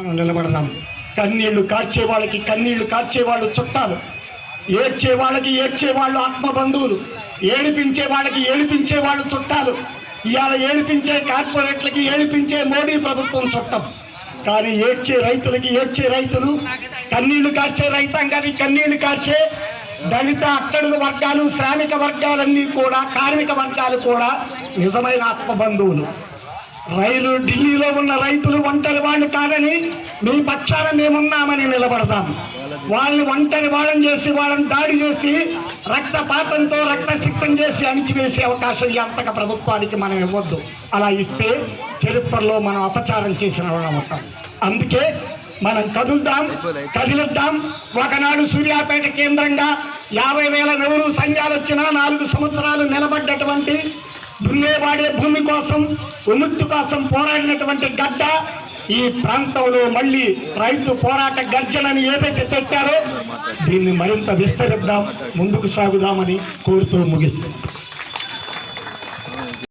మనం నిలబడదాం. కన్నీళ్ళు కార్చే వాళ్ళకి కన్నీళ్ళు కార్చే వాళ్ళు చుట్టాలు. ఏడ్చే వాళ్ళకి ఏడ్చే వాళ్ళు ఆత్మ బంధువులు. ఏడిపించే వాళ్ళకి ఏడిపించే వాళ్ళు చుట్టాలు. ఇవాళ ఏడిపించే కార్పొరేట్లకి ఏడిపించే మోడీ ప్రభుత్వం చుట్టం. కానీ ఏడ్చే రైతులకి ఏడ్చే రైతులు కన్నీళ్ళు కార్చే రైతాంగానికి కన్నీళ్ళు కార్చే దళిత అట్టడుగు వర్గాలు శ్రామిక వర్గాలన్నీ కూడా కార్మిక వర్గాలు కూడా నిజమైన ఆత్మ బంధువులు. రైలు ఢిల్లీలో ఉన్న రైతులు ఒంటరి వాళ్ళు కాదని మీ పక్షాన మేమున్నామని నిలబడతాం. వాళ్ళని ఒంటరి వాళ్ళని చేసి వాళ్ళని దాడి చేసి రక్తపాతంతో రక్తసిక్తం చేసి అణిచివేసే అవకాశం ఈ అంతక ప్రభుత్వానికి మనం ఇవ్వద్దు. అలా ఇస్తే చరిత్రలో మనం అపచారం చేసిన వాళ్ళం అవుతాం. అందుకే మనం కదులుదాం కదిలిద్దాం. ఒకనాడు సూర్యాపేట కేంద్రంగా యాభై వేల నెవరు సంఘాలు వచ్చినా నాలుగు సంవత్సరాలు నిలబడ్డటువంటి దున్నేవాడే భూమి కోసం విముక్తి కోసం పోరాడినటువంటి గడ్డ ఈ ప్రాంతంలో మళ్ళీ రైతు పోరాట గర్జనని ఏదైతే పెట్టారో దీన్ని మరింత విస్తరిద్దాం ముందుకు సాగుదామని కోరుతూ ముగిస్తుంది